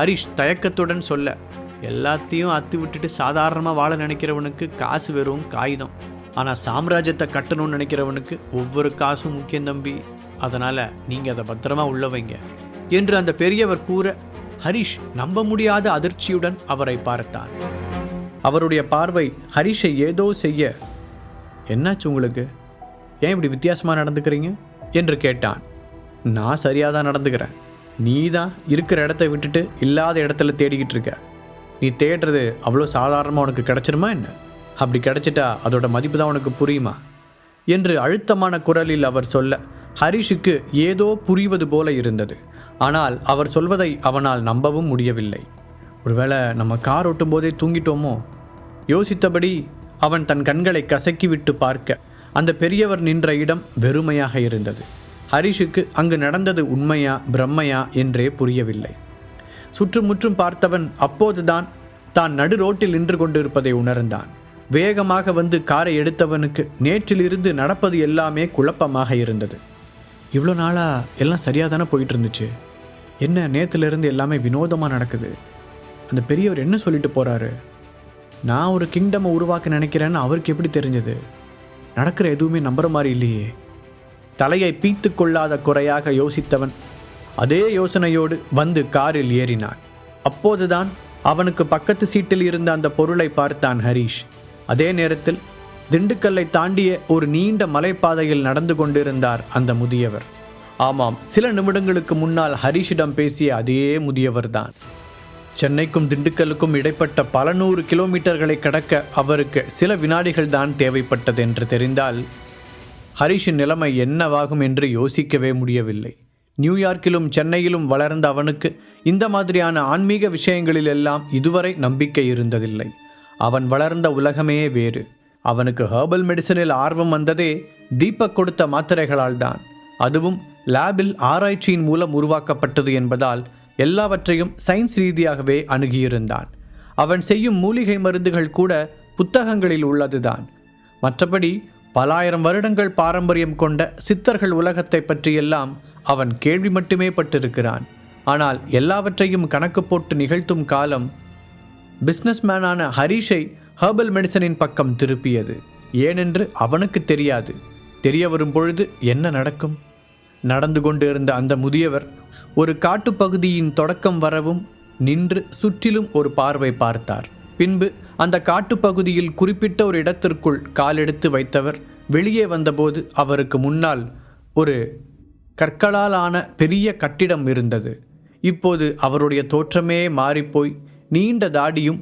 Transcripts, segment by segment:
ஹரிஷ் தயக்கத்துடன் சொல்ல எல்லாத்தையும் அத்து விட்டுட்டு சாதாரணமாக வாழ நினைக்கிறவனுக்கு காசு வெறும் காகிதம். ஆனால் சாம்ராஜ்யத்தை கட்டணும்னு நினைக்கிறவனுக்கு ஒவ்வொரு காசும் முக்கியம் தம்பி. அதனால் நீங்கள் அதை பத்திரமா உள்ள வைங்க. என்று அந்த பெரியவர் கூற ஹரிஷ் நம்ப முடியாத அதிர்ச்சியுடன் அவரை பார்த்தான் அவருடைய பார்வை ஹரிஷை ஏதோ செய்ய என்னாச்சு உங்களுக்கு? ஏன் இப்படி வித்தியாசமாக நடந்துக்கிறீங்க? என்று கேட்டான். நான் சரியாக தான் நடந்துக்கிறேன். நீ தான் இருக்கிற இடத்த விட்டுட்டு இல்லாத இடத்துல தேடிக்கிட்டு இருக்க. நீ தேடுறது அவ்வளோ சாதாரணமாக உனக்கு கிடச்சிருமா என்ன? அப்படி கிடைச்சிட்டா அதோட மதிப்பு தான் உனக்கு புரியுமா? என்று அழுத்தமான குரலில் அவர் சொல்ல ஹரிஷுக்கு ஏதோ புரிவது போல இருந்தது. ஆனால் அவர் சொல்வதை அவனால் நம்பவும் முடியவில்லை. ஒருவேளை நம்ம கார் ஓட்டும் போதே தூங்கிட்டோமோ? யோசித்தபடி அவன் தன் கண்களை கசக்கிவிட்டு பார்க்க அந்த பெரியவர் நின்ற இடம் வெறுமையாக இருந்தது. ஹரிஷுக்கு அங்கு நடந்தது உண்மையா பிரம்மையா என்றே புரியவில்லை. சுற்றுமுற்றும் பார்த்தவன் அப்போதுதான் தான் நடு ரோட்டில் நின்று கொண்டிருப்பதை உணர்ந்தான். வேகமாக வந்து காரை எடுத்தவனுக்கு நேற்றிலிருந்து நடப்பது எல்லாமே குழப்பமாக இருந்தது. இவ்வளோ நாளாக எல்லாம் சரியாக தானே போயிட்டு இருந்துச்சு என்ன நேற்றுலேருந்து எல்லாமே வினோதமாக நடக்குது? அந்த பெரியவர் என்ன சொல்லிட்டு போகிறாரு நான் ஒரு கிங்டமை உருவாக்க நினைக்கிறேன்னு அவருக்கு எப்படி தெரிஞ்சது? நடக்கிற எதுவுமே நம்புற மாதிரி இல்லையே. தலையை பீத்து கொள்ளாத குறையாக யோசித்தவன் அதே யோசனையோடு வந்து காரில் ஏறினான். அப்போதுதான் அவனுக்கு பக்கத்து சீட்டில் இருந்த அந்த பொருளை பார்த்தான் ஹரீஷ். அதே நேரத்தில் திண்டுக்கல்லை தாண்டிய ஒரு நீண்ட மலைப்பாதையில் நடந்து கொண்டிருந்தார் அந்த முதியவர். ஆமாம் சில நிமிடங்களுக்கு முன்னால் ஹரீஷிடம் பேசிய அதே முதியவர்தான். சென்னைக்கும் திண்டுக்கல்லுக்கும் இடைப்பட்ட பல நூறு கிலோமீட்டர்களை கடக்க அவருக்கு சில வினாடிகள் தான் தேவைப்பட்டது என்று தெரிந்தால் ஹரிஷின் நிலைமை என்னவாகும் என்று யோசிக்கவே முடியவில்லை. நியூயார்க்கிலும் சென்னையிலும் வளர்ந்த அவனுக்கு இந்த மாதிரியான ஆன்மீக விஷயங்களில் எல்லாம் இதுவரை நம்பிக்கை இருந்ததில்லை. அவன் வளர்ந்த உலகமே வேறு. அவனுக்கு ஹெர்பல் மெடிசனில் ஆர்வம் வந்ததே தீபக் கொடுத்த மாத்திரைகளால் தான் அதுவும் லேபில் ஆராய்ச்சியின் மூலம் உருவாக்கப்பட்டது என்பதால் எல்லாவற்றையும் சயின்ஸ் ரீதியாகவே அணுகியிருந்தான். அவன் செய்யும் மூலிகை மருந்துகள் கூட புத்தகங்களில் உள்ளதுதான். மற்றபடி பலாயிரம் வருடங்கள் பாரம்பரியம் கொண்ட சித்தர்கள் உலகத்தை பற்றியெல்லாம் அவன் கேள்வி மட்டுமே பட்டிருக்கிறான். ஆனால் எல்லாவற்றையும் கணக்கு போட்டு நிகழ்த்தும் காலம் பிஸ்னஸ்மேனான ஹரிஷை ஹெர்பல் மெடிசனின் பக்கம் திருப்பியது. ஏனென்று அவனுக்கு தெரியாது. தெரிய வரும் பொழுது என்ன நடக்கும்? நடந்து கொண்டிருந்த அந்த முதியவர் ஒரு காட்டுப்பகுதியின் தொடக்கம் வரவும் நின்று சுற்றிலும் ஒரு பார்வை பார்த்தார். பின்பு அந்த காட்டுப்பகுதியில் குறிப்பிட்ட ஒரு இடத்திற்குள் காலெடுத்து வைத்தவர் வெளியே வந்தபோது அவருக்கு முன்னால் ஒரு கற்களால் ஆன பெரிய கட்டிடம் இருந்தது. இப்போது அவருடைய தோற்றமே மாறிப்போய் நீண்ட தாடியும்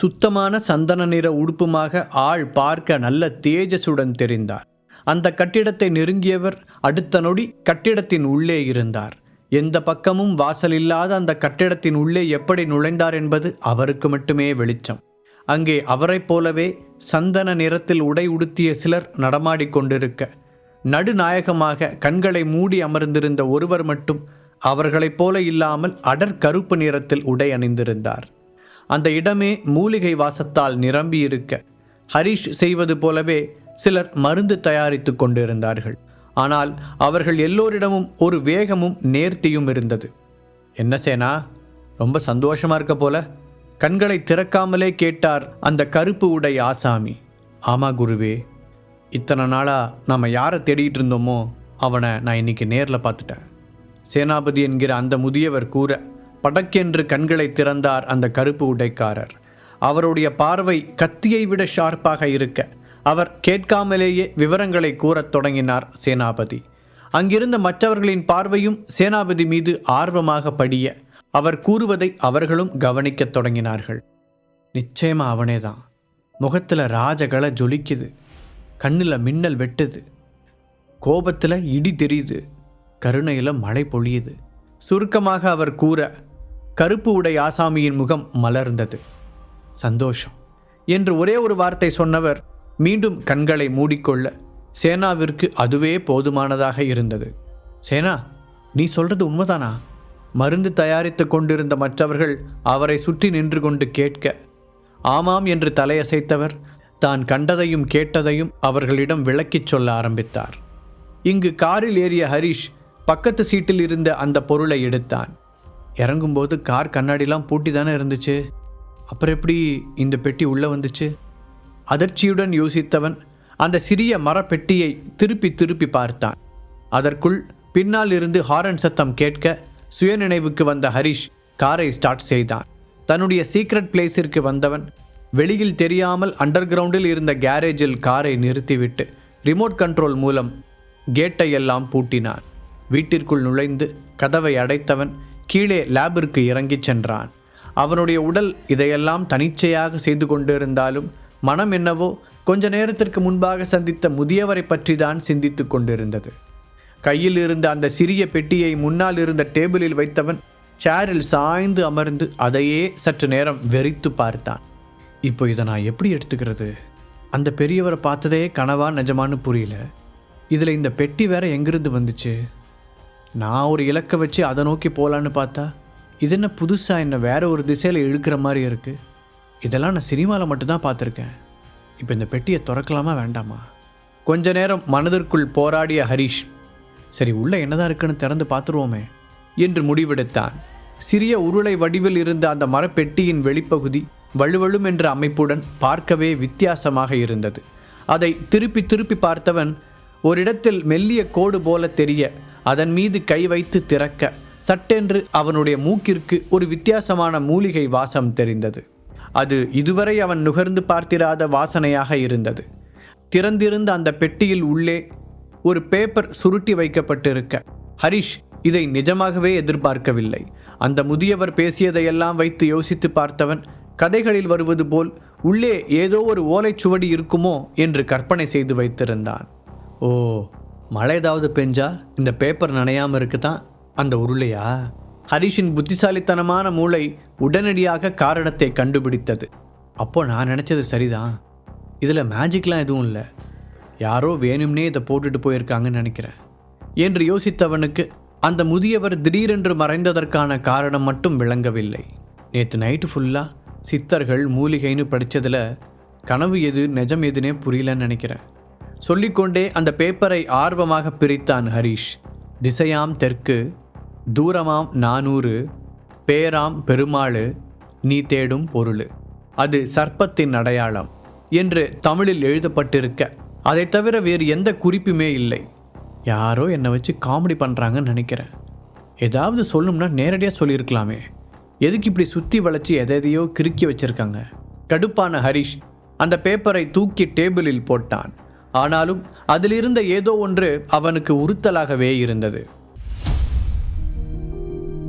சுத்தமான சந்தன நிற உடுப்புமாக ஆள் பார்க்க நல்ல தேஜசுடன் தெரிந்தார். அந்த கட்டிடத்தை நெருங்கியவர் அடுத்த நொடி கட்டிடத்தின் உள்ளே இருந்தார். எந்த பக்கமும் வாசல் இல்லாத அந்த கட்டிடத்தின் உள்ளே எப்படி நுழைந்தார் என்பது அவருக்கு மட்டுமே வெளிச்சம். அங்கே அவரைப் போலவே சந்தன நிறத்தில் உடை உடுத்திய சிலர் நடமாடிக்கொண்டிருக்க நடுநாயகமாக கண்களை மூடி அமர்ந்திருந்த ஒருவர் மட்டும் அவர்களைப் போல இல்லாமல் அடர் கருப்பு நிறத்தில் உடை அணிந்திருந்தார். அந்த இடமே மூலிகை வாசத்தால் நிரம்பியிருக்க ஹரிஷ் செய்வது போலவே சிலர் மருந்து தயாரித்து கொண்டிருந்தார்கள். ஆனால் அவர்கள் எல்லோரிடமும் ஒரு வேகமும் நேர்த்தியும் இருந்தது. என்ன சேனா? ரொம்ப சந்தோஷமா இருக்க போல? கண்களை திறக்காமலே கேட்டார் அந்த கருப்பு உடை ஆசாமி. ஆமா குருவே இத்தனை நாளாக நம்ம யாரை தேடிட்டு இருந்தோமோ அவனை நான் இன்னைக்கு நேரில் பார்த்துட்டேன். சேனாபதி என்கிற அந்த முதியவர் கூற படக்கென்று கண்களை திறந்தார் அந்த கருப்பு உடைக்காரர். அவருடைய பார்வை கத்தியை விட ஷார்ப்பாக இருக்க அவர் கேட்காமலேயே விவரங்களை கூறத் தொடங்கினார் சேனாபதி. அங்கிருந்த மற்றவர்களின் பார்வையும் சேனாபதி மீது ஆர்வமாக படிய அவர் கூறுவதை அவர்களும் கவனிக்கத் தொடங்கினார்கள். நிச்சயமா அவனேதான். முகத்தில் ராஜகளை ஜொலிக்குது. கண்ணில் மின்னல் வெட்டுது. கோபத்தில் இடி தெரியுது. கருணையில் மழை பொழியுது. சுருக்கமாக அவர் கூற கருப்பு உடை ஆசாமியின் முகம் மலர்ந்தது. சந்தோஷம். என்று ஒரே ஒரு வார்த்தை சொன்னவர் மீண்டும் கண்களை மூடிக்கொள்ள சேனாவிற்கு அதுவே போதுமானதாக இருந்தது. சேனா நீ சொல்றது உண்மைதானா? மருந்து தயாரித்து கொண்டிருந்த மற்றவர்கள் அவரை சுற்றி நின்று கொண்டு கேட்க ஆமாம் என்று தலையசைத்தவர் தான் கண்டதையும் கேட்டதையும் அவர்களிடம் விளக்கிச் சொல்ல ஆரம்பித்தார். இங்கு காரில் ஏறிய ஹரிஷ் பக்கத்து சீட்டில் இருந்த அந்த பொருளை எடுத்தான். இறங்கும்போது கார் கண்ணாடிலாம் பூட்டி தானே இருந்துச்சு? அப்புறம் எப்படி இந்த பெட்டி உள்ளே வந்துச்சு? அதிர்ச்சியுடன் யோசித்தவன் அந்த சிறிய மரப்பெட்டியை திருப்பி திருப்பி பார்த்தான். அதற்குள் பின்னால் இருந்து ஹாரன் சத்தம் கேட்க சுயநினைவுக்கு வந்த ஹரிஷ் காரை ஸ்டார்ட் செய்தான். தன்னுடைய சீக்ரெட் பிளேஸிற்கு வந்தவன் வெளியில் தெரியாமல் அண்டர் கிரவுண்டில் இருந்த கேரேஜில் காரை நிறுத்திவிட்டு ரிமோட் கண்ட்ரோல் மூலம் கேட்டை எல்லாம் பூட்டினான். வீட்டிற்குள் நுழைந்து கதவை அடைத்தவன் கீழே லேபிற்கு இறங்கிச் சென்றான். அவனுடைய உடல் இதையெல்லாம் தனிச்சையாக செய்து கொண்டிருந்தாலும் மனம் என்னவோ கொஞ்ச நேரத்திற்கு முன்பாக சந்தித்த முதியவரை பற்றி தான் சிந்தித்து கொண்டிருந்தது. கையில் இருந்த அந்த சிறிய பெட்டியை முன்னால் இருந்த டேபிளில் வைத்தவன் சேரில் சாய்ந்து அமர்ந்து அதையே சற்று நேரம் வெறித்து பார்த்தான். இப்போ இதை நான் எப்படி எடுத்துக்கிறது? அந்த பெரியவரை பார்த்ததே கனவா நிஜமான்னு புரியல. இதில் இந்த பெட்டி வேற எங்கிருந்து வந்துச்சு? நான் ஒரு இலக்கை வச்சு அதை நோக்கி போகலான்னு பார்த்தா இது என்ன புதுசாக என்ன வேற ஒரு திசையில் இழுக்கிற மாதிரி இருக்குது இதெல்லாம் நான் சினிமாவில் மட்டும்தான் பார்த்துருக்கேன். இப்போ இந்த பெட்டியை திறக்கலாமா வேண்டாமா? கொஞ்ச நேரம் மனதிற்குள் போராடிய ஹரிஷ் சரி உள்ள என்னதான் இருக்குன்னு திறந்து பார்த்துருவோமே என்று முடிவெடுத்தான். சிறிய உருளை வடிவில் இருந்த அந்த மரப்பெட்டியின் வெளிப்பகுதி வலுவழும் என்ற அமைப்புடன் பார்க்கவே வித்தியாசமாக இருந்தது. அதை திருப்பி திருப்பி பார்த்தவன் ஓரிடத்தில் மெல்லிய கோடு போல தெரிய அதன் மீது கை வைத்து திறக்க சட்டென்று அவனுடைய மூக்கிற்கு ஒரு வித்தியாசமான மூலிகை வாசம் தெரிந்தது. அது இதுவரை அவன் நுகர்ந்து பார்த்திராத வாசனையாக இருந்தது. திறந்திருந்த அந்த பெட்டியில் உள்ளே ஒரு பேப்பர் சுருட்டி வைக்கப்பட்டிருக்க. ஹரிஷ் இதை நிஜமாகவே எதிர்பார்க்கவில்லை. அந்த முதியவர் பேசியதையெல்லாம் வைத்து யோசித்து பார்த்தவன் கதைகளில் வருவது போல் உள்ளே ஏதோ ஒரு ஓலைச்சுவடி இருக்குமோ என்று கற்பனை செய்து வைத்திருந்தான். ஓ மழை ஏதாவது பெஞ்சா இந்த பேப்பர் நனையாமல் இருக்கு தான் அந்த உருளையா? ஹரிஷின் புத்திசாலித்தனமான மூளை உடனடியாக காரணத்தை கண்டுபிடித்தது. அப்போ நான் நினச்சது சரிதான். இதில் மேஜிக்லாம் எதுவும் இல்லை. யாரோ வேணும்னே இதை போட்டுட்டு போயிருக்காங்கன்னு நினைக்கிறேன். என்று யோசித்தவனுக்கு அந்த முதியவர் திடீரென்று மறைந்ததற்கான காரணம் மட்டும் விளங்கவில்லை. நேற்று நைட்டு ஃபுல்லாக சித்தர்கள் மூலிகைன்னு படித்ததில் கனவு எது நிஜம் எதுனே புரியலன்னு நினைக்கிறேன். சொல்லிக்கொண்டே அந்த பேப்பரை ஆர்வமாக பிரித்தான் ஹரிஷ். திசையாம் தெற்கு தூரமாம் நானூறு பேராம் பெருமாளு நீ தேடும் பொருள். அது சர்ப்பத்தின் அடையாளம் என்று தமிழில் எழுதப்பட்டிருக்க. அதை தவிர வேறு எந்த குறிப்புமே இல்லை. யாரோ என்னை வச்சு காமெடி பண்ணுறாங்கன்னு நினைக்கிறேன். ஏதாவது சொல்லணும்னா நேரடியாக சொல்லியிருக்கலாமே. எதுக்கு இப்படி சுற்றி வளைச்சி எதையோ கிறுக்கி வச்சுருக்காங்க? கடுப்பான ஹரிஷ் அந்த பேப்பரை தூக்கி டேபிளில் போட்டான். ஆனாலும் அதிலிருந்த ஏதோ ஒன்று அவனுக்கு உறுத்தலாகவே இருந்தது.